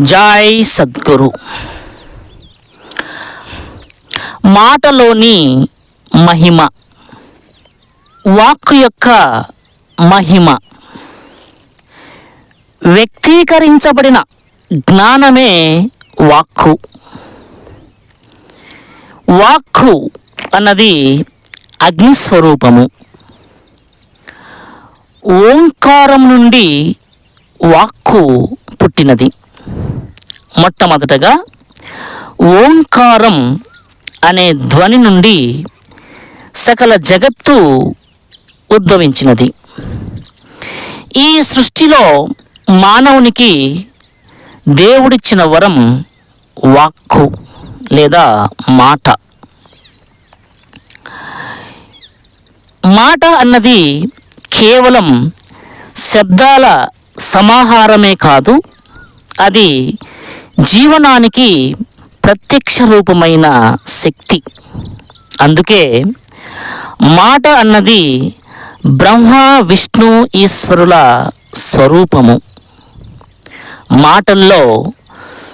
Joy Sadhguru. మాటలోని మహిమ వాక్కు యొక్క మహిమ వ్యక్తీకరించబడిన జ్ఞానమే వాక్కు. వాక్కు అన్నది అగ్నిస్వరూపము. ఓంకారం నుండి వాక్కు పుట్టినది. మొట్టమొదటగా ఓంకారం అనే ధ్వని నుండి సకల జగత్తు ఉద్భవించినది. ఈ సృష్టిలో మానవునికి దేవుడిచ్చిన వరం వాక్కు లేదా మాట. మాట అన్నది కేవలం శబ్దాల సమాహారమే కాదు అది జీవనానికి ప్రత్యక్ష రూపమైన శక్తి. అందుకే మాట అన్నది బ్రహ్మ విష్ణు ఈశ్వరుల స్వరూపము. మాటల్లో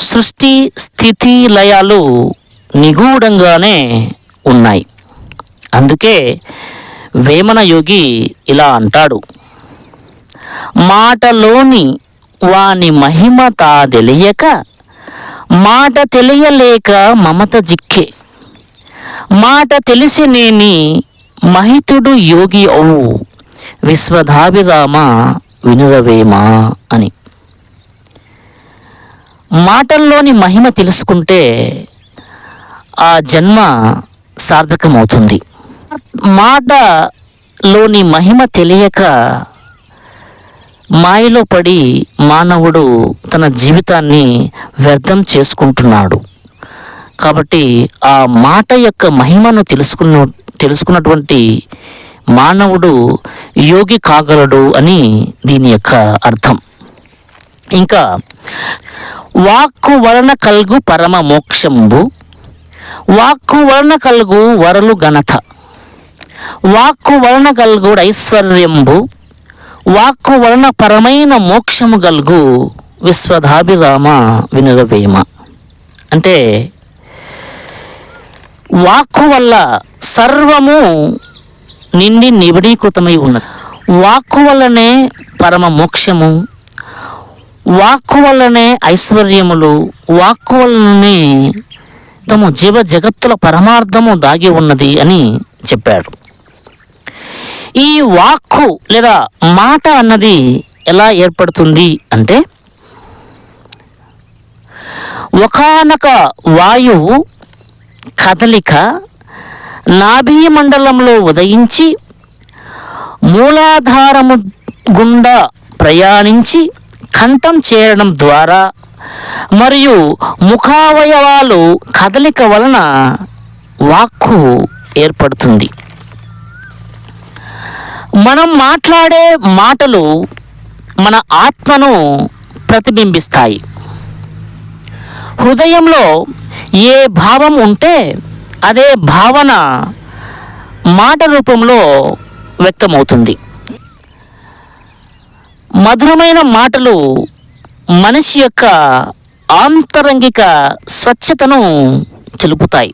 సృష్టి స్థితి లయాలు నిగూఢంగానే ఉన్నాయి. అందుకే వేమన యోగి ఇలా అంటాడు. మాటలోని వాని మహిమ తా తెలియక మాట తెలియలేక మమత జిక్కే. మాట తెలిసినేని మహితుడు యోగి అవు. విశ్వధాభిరామ వినురవేమా అని. మాటల్లోని మహిమ తెలుసుకుంటే ఆ జన్మ సార్థకమవుతుంది. మాటలోని మహిమ తెలియక మాయలో పడి మానవుడు తన జీవితాన్ని వ్యర్థం చేసుకుంటున్నాడు. కాబట్టి ఆ మాట యొక్క మహిమను తెలుసుకున్న తెలుసుకున్నటువంటి మానవుడు యోగి కాగలడు అని దీని యొక్క అర్థం. ఇంకా వాక్కు వలన కల్గు పరమ మోక్షంబు వాక్కు వలన కలుగు వరలు ఘనత వాక్కు వలన కలుగుడు ఐశ్వర్యంబు వాక్కు వలన పరమైన మోక్షము గల్గు విశ్వధాభిరామ వినురవేమ. అంటే వాక్కు వల్ల సర్వము నిండి నిబడీకృతమై ఉన్నది. వాక్కు వల్లనే పరమ మోక్షము వాక్కు వల్లనే ఐశ్వర్యములు వాక్కు వల్లనే తమ జీవ జగత్తుల పరమార్థము దాగి ఉన్నది అని చెప్పాడు. ఈ వాక్కు లేదా మాట అన్నది ఎలా ఏర్పడుతుంది అంటే ఒకానొక వాయువు కదలిక నాభీ మండలంలో ఉదయించి మూలాధారము గుండా ప్రయాణించి కంఠం చేరడం ద్వారా మరియు ముఖావయవాలు కదలిక వలన వాక్కు ఏర్పడుతుంది. మనం మాట్లాడే మాటలు మన ఆత్మను ప్రతిబింబిస్తాయి. హృదయంలో ఏ భావం ఉంటే అదే భావన మాట రూపంలో వ్యక్తమవుతుంది. మధురమైన మాటలు మనిషి యొక్క ఆంతరంగిక స్వచ్ఛతను తెలుపుతాయి.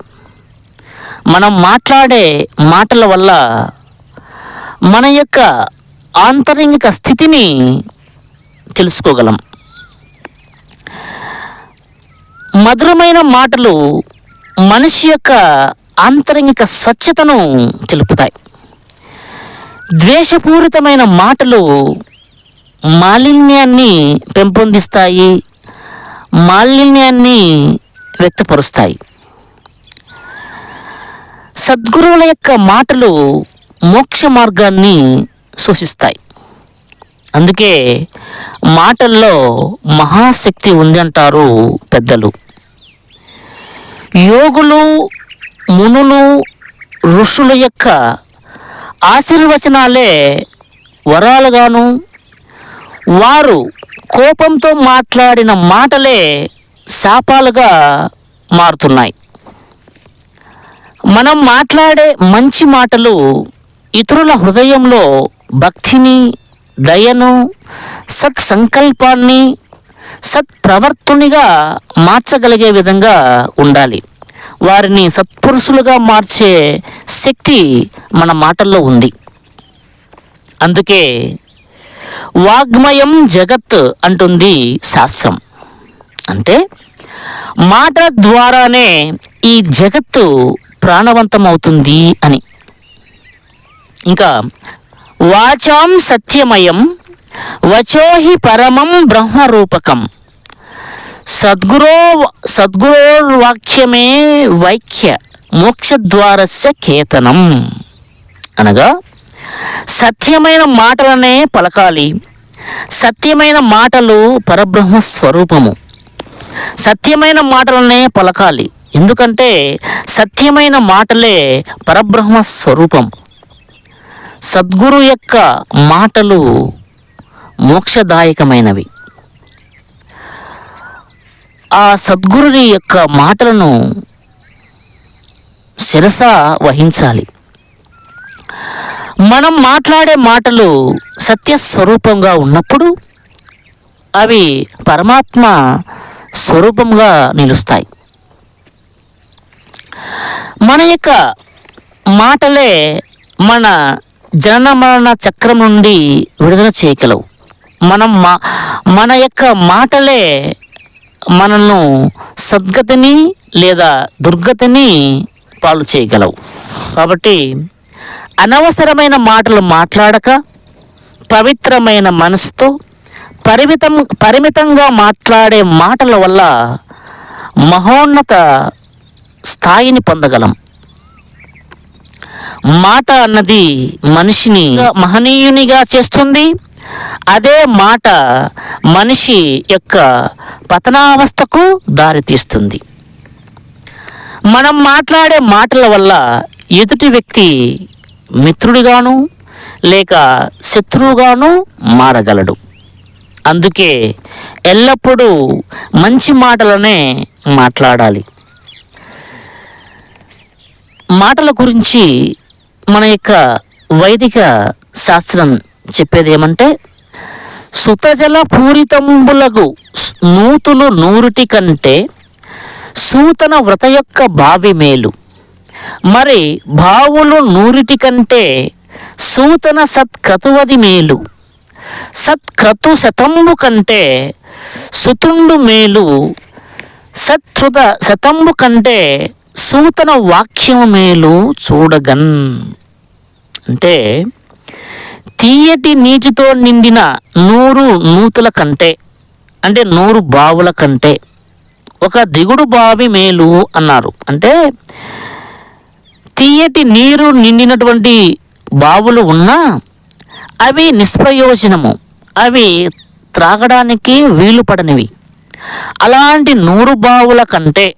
మనం మాట్లాడే మాటల వల్ల మన యొక్క ఆంతరంగిక స్థితిని తెలుసుకోగలం. మధురమైన మాటలు మనిషి యొక్క ఆంతరంగిక స్వచ్ఛతను తెలుపుతాయి. ద్వేషపూరితమైన మాటలు మాలిన్యాన్ని పెంపొందిస్తాయి మాలిన్యాన్ని వ్యక్తపరుస్తాయి. సద్గురువుల యొక్క మాటలు మోక్ష మార్గాన్ని సూచిస్తాయి. అందుకే మాటల్లో మహాశక్తి ఉంది అంటారు పెద్దలు. యోగులు మునులు ఋషుల యొక్క ఆశీర్వచనాలే వరాలుగాను వారు కోపంతో మాట్లాడిన మాటలే శాపాలుగా మారుతున్నాయి. మనం మాట్లాడే మంచి మాటలు ఇతరుల హృదయంలో భక్తిని దయను సత్సంకల్పాన్ని సత్ప్రవర్తునిగా మార్చగలిగే విధంగా ఉండాలి. వారిని సత్పురుషులుగా మార్చే శక్తి మన మాటల్లో ఉంది. అందుకే వాగ్మయం జగత్ అంటుంది శాస్త్రం. అంటే మాట ద్వారానే ఈ జగత్తు ప్రాణవంతమవుతుంది అని. ఇంకా వాచాం సత్యమయం వచోహి పరమం బ్రహ్మరూపకం. సద్గురో సద్గురోర్వాక్యమే వైఖ్య మోక్షద్వారస్య కేతనం. అనగా సత్యమైన మాటలనే పలకాలి. సత్యమైన మాటలు పరబ్రహ్మ స్వరూపము. సత్యమైన మాటలనే పలకాలి. ఎందుకంటే సత్యమైన మాటలే పరబ్రహ్మ స్వరూపం. సద్గురు యొక్క మాటలు మోక్షదాయకమైనవి. ఆ సద్గురుని యొక్క మాటలను శిరస వహించాలి. మనం మాట్లాడే మాటలు సత్యస్వరూపంగా ఉన్నప్పుడు అవి పరమాత్మ స్వరూపంగా నిలుస్తాయి. మన యొక్క మాటలే మన జనన మరణ చక్రం నుండి విడుదల చేయగలవు. మనం మా మన యొక్క మాటలే మనల్ని సద్గతిని లేదా దుర్గతిని పాలు చేయగలవు. కాబట్టి అనవసరమైన మాటలు మాట్లాడక పవిత్రమైన మనసుతో పరిమితం పరిమితంగా మాట్లాడే మాటల వల్ల మహోన్నత స్థాయిని పొందగలం. మాట అన్నది మనిషిని మహనీయునిగా చేస్తుంది. అదే మాట మనిషి యొక్క పతనావస్థకు దారితీస్తుంది. మనం మాట్లాడే మాటల వల్ల ఎదుటి వ్యక్తి మిత్రుడిగాను లేక శత్రువుగాను మారగలడు. అందుకే ఎల్లప్పుడూ మంచి మాటలనే మాట్లాడాలి. మాటల గురించి మన యొక్క వైదిక శాస్త్రం చెప్పేది ఏమంటే సుతజల పూరితంబులకు నూతులు నూరుటి కంటే సూతన వ్రత యొక్క బావి మేలు. మరి బావులు నూరిటి కంటే సూతన సత్క్రతువది మేలు. సత్క్రతు శతంబు కంటే సుతుండు మేలు. సత్ృత శతంబు కంటే సూతన వాక్యం మేలు చూడగన్. అంటే తీయటి నీటితో నిండిన నూరు నూతుల కంటే అంటే నూరు బావుల కంటే ఒక దిగుడు బావి మేలు అన్నారు. అంటే తీయటి నీరు నిండినటువంటి బావులు ఉన్నా అవి నిష్ప్రయోజనము. అవి త్రాగడానికి వీలు పడనివి అలాంటి నూరు బావుల కంటే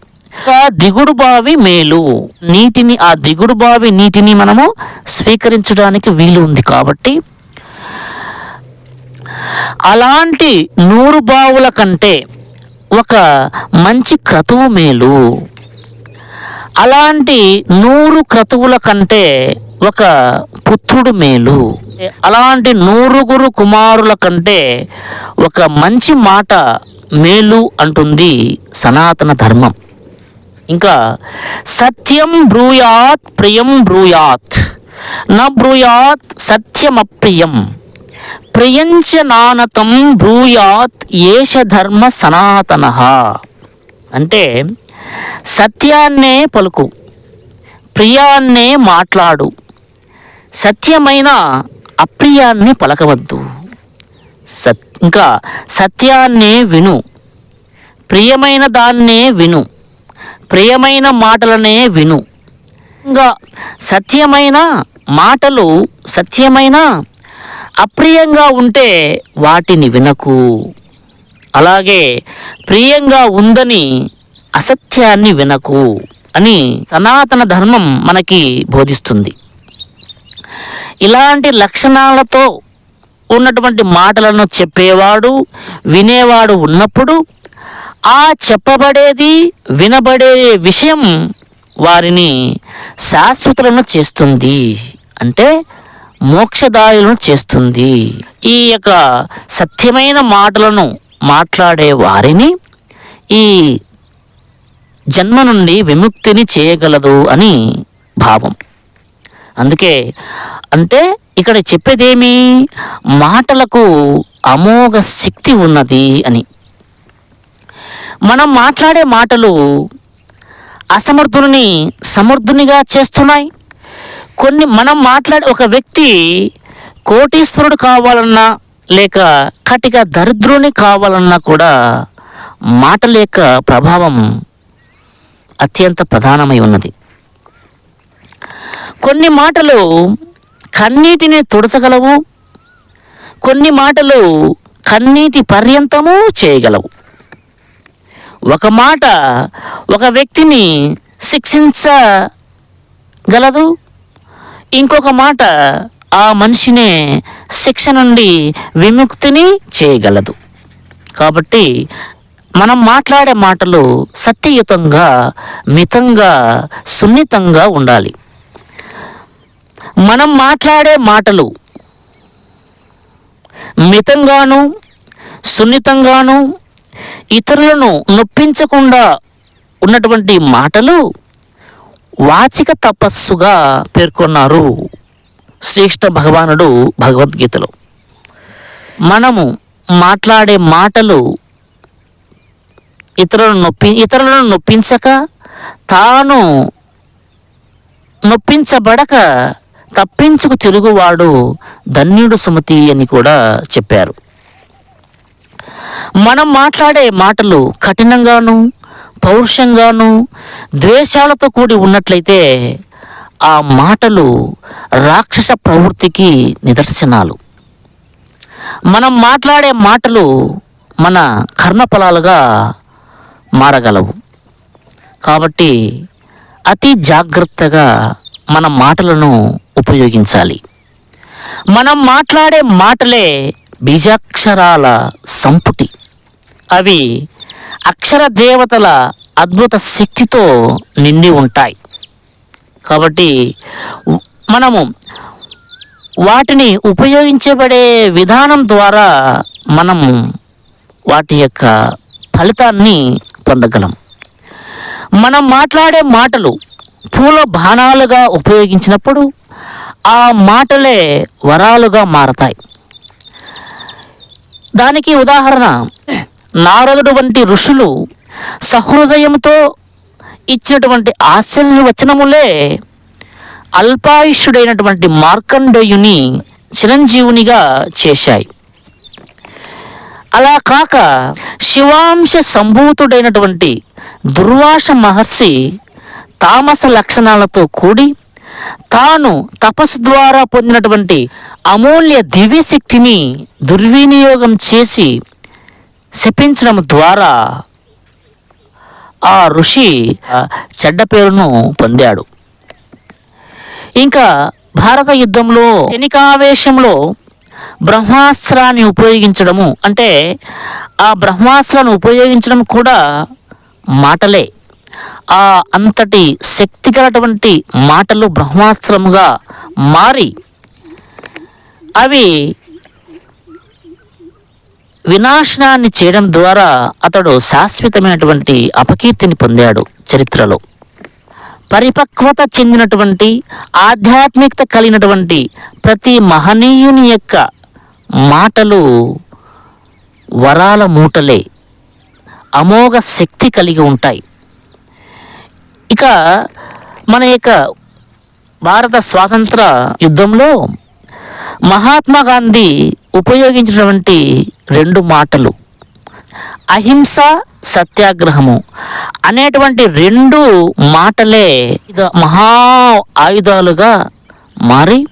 దిగుడు బావి మేలు. నీటిని ఆ దిగుడు బావి నీటిని మనము స్వీకరించడానికి వీలు ఉంది కాబట్టి అలాంటి నూరు బావుల కంటే ఒక మంచి క్రతువు మేలు. అలాంటి నూరు క్రతువుల కంటే ఒక పుత్రుడు మేలు. అలాంటి నూరుగురు కుమారుల కంటే ఒక మంచి మాట మేలు అంటుంది సనాతన ధర్మం. ఇంకా సత్యం బ్రూయాత్ ప్రియం బ్రూయాత్. న బ్రూయాత్ సత్యమప్రియం. ప్రియంచ నానతం బ్రూయాత్ ఏష ధర్మ సనాతన. అంటే సత్యాన్నే పలుకు ప్రియాన్నే మాట్లాడు. సత్యమైన అప్రియాన్ని పలకవద్దు. సత్ ఇంకా సత్యాన్నే విను. ప్రియమైన దాన్నే విను. ప్రియమైన మాటలనే విను. ఇంకా సత్యమైన మాటలు సత్యమైన అప్రియంగా ఉంటే వాటిని వినకు. అలాగే ప్రియంగా ఉందని అసత్యాన్ని వినకు అని సనాతన ధర్మం మనకి బోధిస్తుంది. ఇలాంటి లక్షణాలతో ఉన్నటువంటి మాటలను చెప్పేవాడు వినేవాడు ఉన్నప్పుడు ఆ చెప్పబడేది వినబడే విషయం వారిని శాశ్వతలను చేస్తుంది. అంటే మోక్షదాయులను చేస్తుంది. ఈ యొక్క సత్యమైన మాటలను మాట్లాడే వారిని ఈ జన్మ నుండి విముక్తిని చేయగలదు అని భావం. అందుకే అంటే ఇక్కడ చెప్పేదేమి? మాటలకు అమోఘ శక్తి ఉన్నది అని. మనం మాట్లాడే మాటలు అసమర్థుని సమర్థునిగా చేస్తున్నాయి. కొన్ని మనం మాట్లాడే ఒక వ్యక్తి కోటీశ్వరుడు కావాలన్నా లేక కటిక దరిద్రుని కావాలన్నా కూడా మాటల యొక్క ప్రభావం అత్యంత ప్రధానమై ఉన్నది. కొన్ని మాటలు కన్నీటిని తుడచగలవు. కొన్ని మాటలు కన్నీటి పర్యంతము చేయగలవు. ఒక మాట ఒక వ్యక్తిని శిక్షించగలదు? ఇంకొక మాట ఆ మనిషినే శిక్ష నుండి విముక్తిని చేయగలదు. కాబట్టి మనం మాట్లాడే మాటలు సత్యయుతంగా మితంగా సున్నితంగా ఉండాలి. మనం మాట్లాడే మాటలు మితంగాను సున్నితంగాను ఇతరులను నొప్పించకుండా ఉన్నటువంటి మాటలు వాచిక తపస్సుగా పేర్కొన్నారు శ్రేష్ఠ భగవానుడు భగవద్గీతలో. మనము మాట్లాడే మాటలు ఇతరులను నొప్పి ఇతరులను నొప్పించక తాను నొప్పించబడక తప్పించుకు తిరుగువాడు ధన్యుడు సుమతి అని కూడా చెప్పారు. మనం మాట్లాడే మాటలు కఠినంగాను పౌరుషంగాను ద్వేషాలతో కూడి ఉన్నట్లయితే ఆ మాటలు రాక్షస ప్రవృత్తికి నిదర్శనాలు. మనం మాట్లాడే మాటలు మన కర్మఫలాలుగా మారగలవు. కాబట్టి అతి జాగ్రత్తగా మన మాటలను ఉపయోగించాలి. మనం మాట్లాడే మాటలే బీజాక్షరాల సంపుటి. అవి అక్షర దేవతల అద్భుత శక్తితో నిండి ఉంటాయి. కాబట్టి మనము వాటిని ఉపయోగించబడే విధానం ద్వారా మనము వాటి యొక్క ఫలితాన్ని పొందగలం. మనం మాట్లాడే మాటలు పూల బాణాలుగా ఉపయోగించినప్పుడు ఆ మాటలే వరాలుగా మారతాయి. దానికి ఉదాహరణ. నారదుడు వంటి ఋషులు సహృదయంతో ఇచ్చినటువంటి వచనములే అల్పాయుష్యుడైనటువంటి మార్కండేయుని చిరంజీవునిగా చేశాయి. అలా కాక శివాంశ సంభూతుడైనటువంటి దుర్వాస మహర్షి తామస లక్షణాలతో కూడి తాను తపస్సు ద్వారా పొందినటువంటి అమూల్య దివ్యశక్తిని దుర్వినియోగం చేసి శపించడం ద్వారా ఆ ఋషి చెడ్డ పేరును పొందాడు. ఇంకా భారత యుద్ధంలో శనికావేశంలో బ్రహ్మాస్త్రాన్ని ఉపయోగించడము అంటే ఆ బ్రహ్మాస్త్రాన్ని ఉపయోగించడం కూడా మాటలే. ఆ అంతటి శక్తి గలటువంటి మాటలు బ్రహ్మాస్త్రముగా మారి అవి వినాశనాన్ని చేయడం ద్వారా అతడు శాశ్వతమైనటువంటి అపకీర్తిని పొందాడు చరిత్రలో. పరిపక్వత చెందినటువంటి ఆధ్యాత్మికత కలిగినటువంటి ప్రతి మహనీయుని యొక్క మాటలు వరాల మూటలే. అమోఘ శక్తి కలిగి ఉంటాయి. ఇక మన యొక్క భారత స్వాతంత్ర యుద్ధంలో మహాత్మా గాంధీ ఉపయోగించినటువంటి రెండు మాటలు. అహింస సత్యాగ్రహము అనేటువంటి రెండు మాటలే మహా ఆయుధాలుగా మారి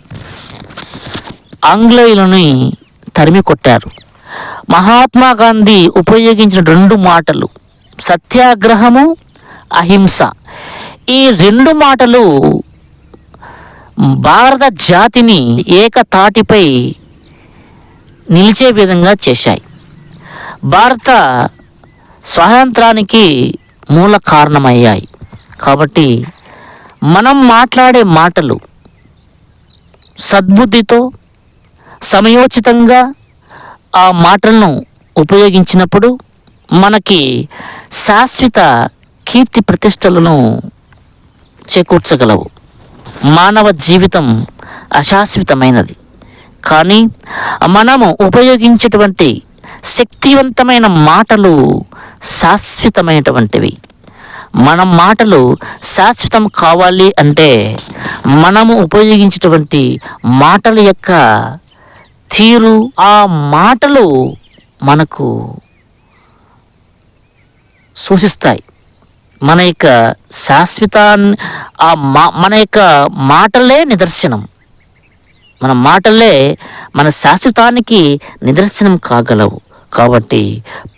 ఆంగ్లేయులని తరిమి కొట్టారు. మహాత్మా గాంధీ ఉపయోగించిన రెండు మాటలు సత్యాగ్రహము అహింస. ఈ రెండు మాటలు భారత జాతిని ఏకతాటిపై నిలిచే విధంగా చేశాయి. భారత స్వాతంత్రానికి మూల కారణమయ్యాయి. కాబట్టి మనం మాట్లాడే మాటలు సద్బుద్ధితో సమయోచితంగా ఆ మాటలను ఉపయోగించినప్పుడు మనకి శాశ్వత కీర్తి ప్రతిష్టలను చేకూర్చగలవు. మానవ జీవితం అశాశ్వతమైనది. కానీ మనము ఉపయోగించేటువంటి శక్తివంతమైన మాటలు శాశ్వతమైనటువంటివి. మన మాటలు శాశ్వతం కావాలి అంటే మనము ఉపయోగించేటువంటి మాటల యొక్క తీరు ఆ మాటలు మనకు సూచిస్తాయి. మన యొక్క శాశ్వత ఆ మా మన యొక్క మాటలే నిదర్శనం. మన మాటలే మన శాశ్వతానికి నిదర్శనం కాగలవు. కాబట్టి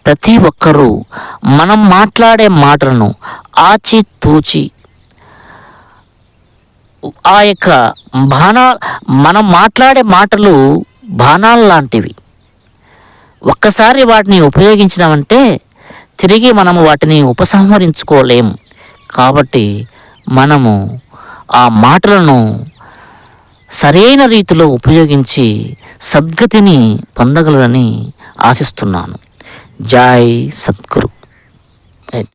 ప్రతి ఒక్కరూ మనం మాట్లాడే మాటలను ఆచి తూచి ఆ యొక్క బాణా మనం మాట్లాడే మాటలు బాణాలు లాంటివి ఒక్కసారి వాటిని ఉపయోగించినామంటే తిరిగి మనము వాటిని ఉపసంహరించుకోలేం. కాబట్టి మనము ఆ మాటలను సరైన రీతిలో ఉపయోగించి సద్గతిని పొందగలరని ఆశిస్తున్నాను. జై సద్గురు.